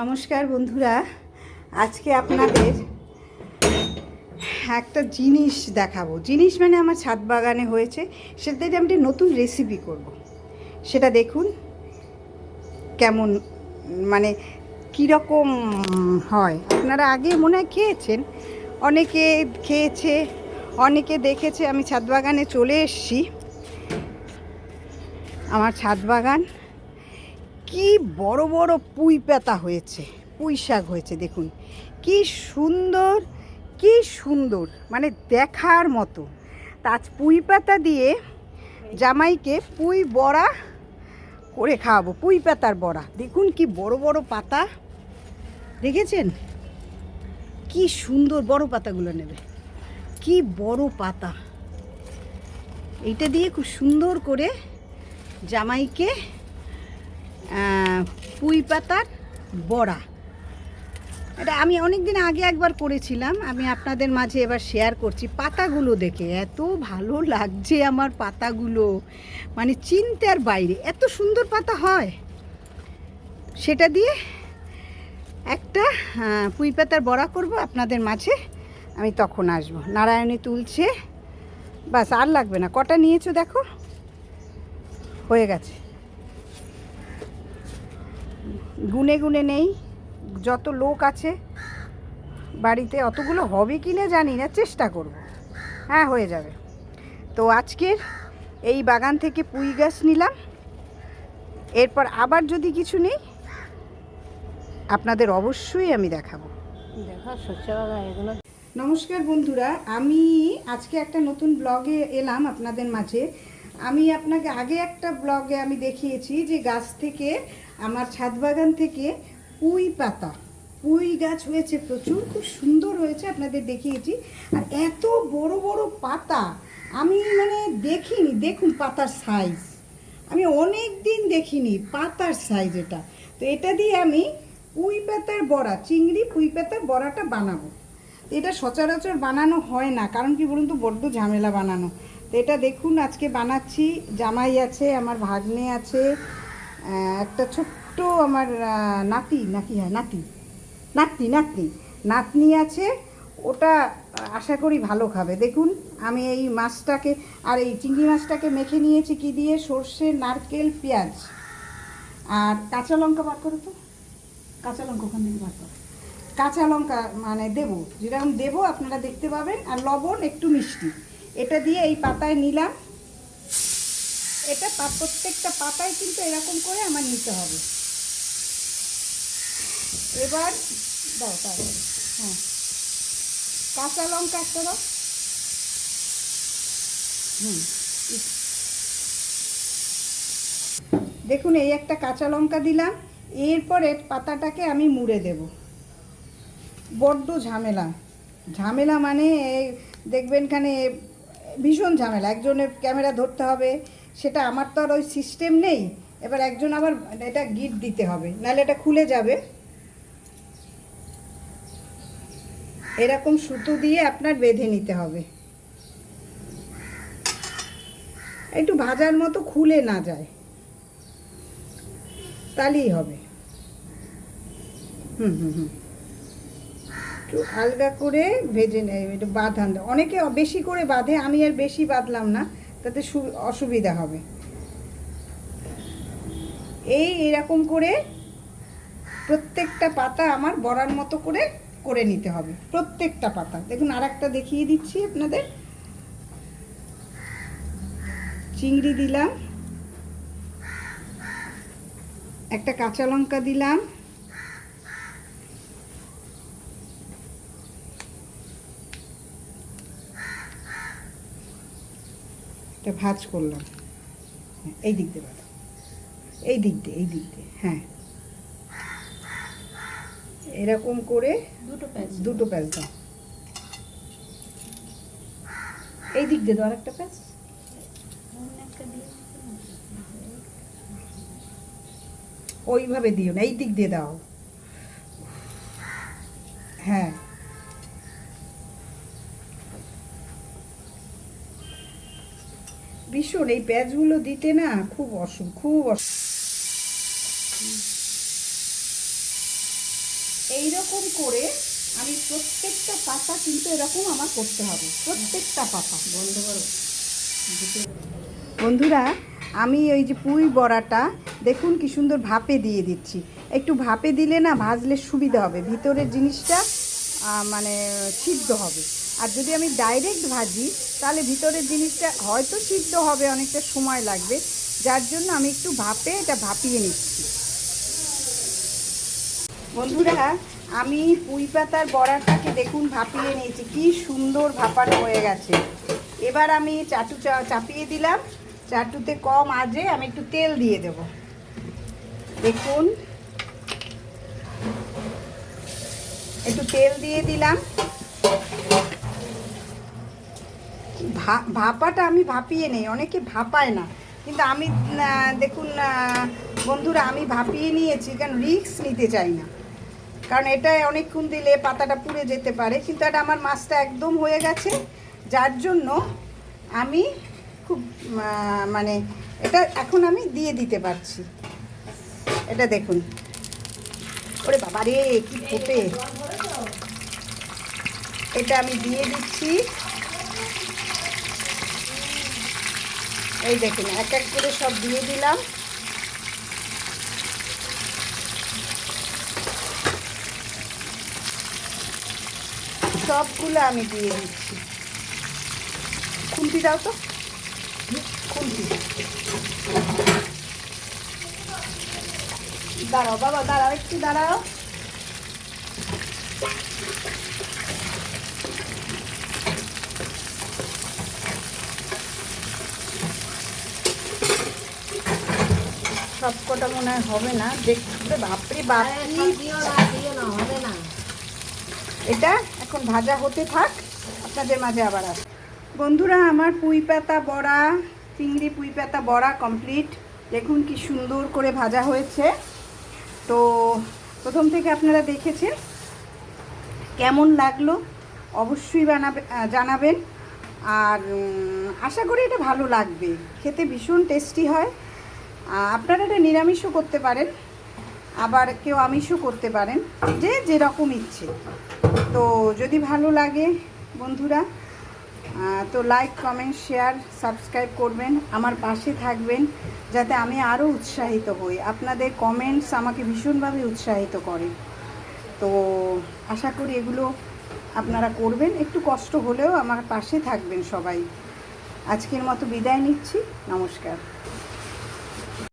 নমস্কার বন্ধুরা, আজকে আপনাদের একটা জিনিস দেখাবো। জিনিস মানে আমার ছাদ বাগানে হয়েছে সেটা আমি একটা নতুন রেসিপি করব। সেটা দেখুন কেমন মানে কীরকম হয়। আপনারা আগে মনে হয় খেয়েছেন, অনেকে খেয়েছে, অনেকে দেখেছে, আমি ছাদ বাগানে চলে এসেছি। আমার ছাদ বাগান কি বড় বড় পুঁই পাতা হয়েছে, পুঁই শাক হয়েছে, দেখুন। কি সুন্দর কি সুন্দর মানে দেখার মতো। তা পুঁই পাতা দিয়ে জামাইকে পুঁই বড়া করে খাওয়াবো, পুঁই পাতার বড়া। দেখুন কি বড় বড় পাতা, দেখেছেন? কি সুন্দর বড় পাতাগুলো নেবে। কি বড় পাতা। এইটা দিয়ে খুব সুন্দর করে জামাইকে পুঁই পাতার বড়া। এটা আমি অনেক দিন আগে একবার করেছিলাম, আমি আপনাদের মাঝে এবার শেয়ার করছি। পাতাগুলো দেখে এত ভালো লাগছে আমার পাতাগুলো। মানে চিন্তার বাইরে, এত সুন্দর পাতা হয়। সেটা দিয়ে একটা পুঁই পাতার বড়া করব, আপনাদের মাঝে আমি তখন আসব। নারায়ণী তুলছে, বাস আর লাগবে না, কটা নিয়েছো দেখো? হয়ে গেছে। গুনে গুনে নেই। যত লোক আছে বাড়িতে অতগুলো হবে কি না জানি না চেষ্টা করব। হ্যাঁ হয়ে যাবে। তো আজকের এই বাগান থেকে পুঁই গাছ নিলাম। এরপর আবার যদি কিছু নেই আপনাদের অবশ্যই আমি দেখাবো। নমস্কার বন্ধুরা আমি আজকে একটা নতুন ব্লগে এলাম আপনাদের মাঝে। আমি আপনাকে আগে একটা ব্লগে আমি দেখিয়েছি যে গাছ থেকে, আমার ছাদ বাগান থেকে পুঁই পাতা, পুঁই গাছ হয়েছে প্রচুর, খুব সুন্দর হয়েছে, আপনাদের দেখিয়েছি। আর এত বড় বড় পাতা, আমি মানে দেখিনি, দেখুন পাতার সাইজ আমি অনেক দিন দেখিনি পাতার সাইজ এটা। তো এটা দিয়ে আমি পুঁই পাতার বড়া, চিংড়ি পুঁই পাতার বড়াটা বানাবো। এটা সচরাচর বানানো হয় না, কারণ কি বলুন তো, বড্ড ঝামেলা বানানো। এটা দেখুন, আজকে বানাচ্ছি। জামাই আছে, আমার ভাগ্নে আছে একটা ছোট্ট আমার নাতি নাকি হ্যাঁ নাতি, নাতনি নাতনি নাতনি আছে। ওটা আশা করি ভালো খাবে। দেখুন, আমি এই মাছটাকে, আর এই চিংড়ি মাছটাকে মেখে নিয়েছি কি দিয়ে? সর্ষে, নারকেল, পেঁয়াজ। আর কাঁচা লঙ্কা বার করো তো। কাঁচা লঙ্কা ওখান থেকে বার করো। কাঁচা লঙ্কা মানে দেবো। যেরকম দেবো, আপনারা দেখতে পাবেন। আর লবণ একটু মিষ্টি। এটা দিয়ে এই পাতায় নিলাম। এটা প্রত্যেকটা পাতায় কিন্তু এরকম করে আমার নিতে হবে। এবার দাও তারপরে হ্যাঁ। কাঁচা লঙ্কা একটা দাও। হুম। দেখুন, এই একটা কাঁচা লঙ্কা দিলাম। এরপরে পাতাটাকে আমি মুড়ে দেব। বড্ড ঝামেলা। ঝামেলা মানে দেখবেন খানে ভীষণ ঝামেলা। একজনের ক্যামেরা ধরতে হবে, সেটা আমার তো আর ওই সিস্টেম নেই। এবার একজন আবার এটা গিট দিতে হবে, নাহলে এটা খুলে যাবে। এরকম সুতো দিয়ে আপনার বেঁধে নিতে হবে। একটু ভাজার মতো খুলে না যায়। তাহলেই হবে। হুম হুম হুম। একটু আলগা করে ভেজে নেয় একটু বাঁধান দেয়। অনেকে বেশি করে বাঁধে, আমি আর বেশি বাঁধলাম না, তাতে অসুবিধা হবে। এই এরকম করে প্রত্যেকটা পাতা আমার বড়ার মতো করে করে নিতে হবে, প্রত্যেকটা পাতা। দেখুন আর একটা দেখিয়ে দিচ্ছি আপনাদের। চিংড়ি দিলাম, একটা কাঁচা লঙ্কা দিলাম এটা ভাজ করলাম। এই দিক দিয়ে বাঁধো। এই দিক দিয়ে এই দিক দিয়ে হ্যাঁ। এরকম করে দুটো প্যাঁচ দুটো প্যাঁচ দাও। এই দিক দিয়ে দাও আর একটা প্যাচ ওইভাবে দিও না এই দিক দিয়ে দাও। হ্যাঁ। ভীষণ, এই প্যাচগুলো দিতে না খুব অসুখ খুব অসুখ। এই রকম করে আমি প্রত্যেকটা পাতা কিন্তু এরকম আমার করতে হবে, প্রত্যেকটা পাতা। বন্ধ করো বন্ধুরা, আমি ওই যে পুঁই বড়াটা, দেখুন কি সুন্দর ভাপে দিয়ে দিচ্ছি। একটু ভাপে দিলে না ভাজলে সুবিধা হবে, ভিতরের জিনিসটা মানে সিদ্ধ হবে। আর যদি আমি ডাইরেক্ট ভাজি, তাহলে ভিতরের জিনিসটা হয়তো সিদ্ধ হবে, অনেকটা সময় লাগবে। যার জন্য আমি একটু ভাপে এটা ভাপিয়ে নিচ্ছি। বন্ধুরা, আমি পুঁই পাতার বড়াটাকে দেখুন ভাপিয়ে নিয়েছি, কি সুন্দর ভাপানো হয়ে গেছে। এবার আমি চাটু চাপিয়ে দিলাম। চাটুতে কম আজে আমি একটু তেল দিয়ে দেব। দেখুন। একটু তেল দিয়ে দিলাম। ভাপাটা আমি ভাপিয়ে নেই, অনেকে ভাপায় না। কিন্তু আমি দেখুন বন্ধুরা, আমি ভাপিয়ে নিয়েছি কারণ রিস্ক নিতে চাই না। কারণ এটা অনেকক্ষণ দিলে পাতাটা পুড়ে যেতে পারে, কিন্তু এটা আমার মাছটা একদম হয়ে গেছে। যার জন্য আমি খুব মানে এটা এখন আমি দিয়ে দিতে পারছি। এটা দেখুন। ওরে বাবা রে কি ফোটে এটা আমি দিয়ে দিচ্ছি। এই দেখুন, এক এক করে সব দিয়ে দিলাম। সবগুলো আমি দিয়ে দিচ্ছি। খুন্তি দাও তো। খুন্তি। দাঁড়াও বাবা, দাঁড়াও, একটু দাঁড়াও। সব কটা মনে হয় হবে না। দেখতে বাপরে বাপ না হবে না। এটা এখন ভাজা হতে থাক আপনাদের মাঝে আবার আস বন্ধুরা আমার পুঁই পাতা বড়া চিংড়ি পুঁই পাতা বড়া কমপ্লিট দেখুন কি সুন্দর করে ভাজা হয়েছে। তো প্রথম থেকে আপনারা দেখেছেন কেমন লাগল অবশ্যই বানাবে জানাবেন। আর আশা করি এটা ভালো লাগবে। খেতে ভীষণ টেস্টি হয়। আপনারা এটা নিরামিষও করতে পারেন, আবার কেউ আমিষও করতে পারেন, যে যেরকম ইচ্ছে। তো যদি ভালো লাগে, বন্ধুরা তো লাইক কমেন্ট শেয়ার সাবস্ক্রাইব করবেন, আমার পাশে থাকবেন, যাতে আমি আরও উৎসাহিত হই। আপনাদের কমেন্টস আমাকে ভীষণভাবে উৎসাহিত করে। তো আশা করি এগুলো আপনারা করবেন, একটু কষ্ট হলেও আমার পাশে থাকবেন সবাই। আজকের মতো বিদায় নিচ্ছি, নমস্কার।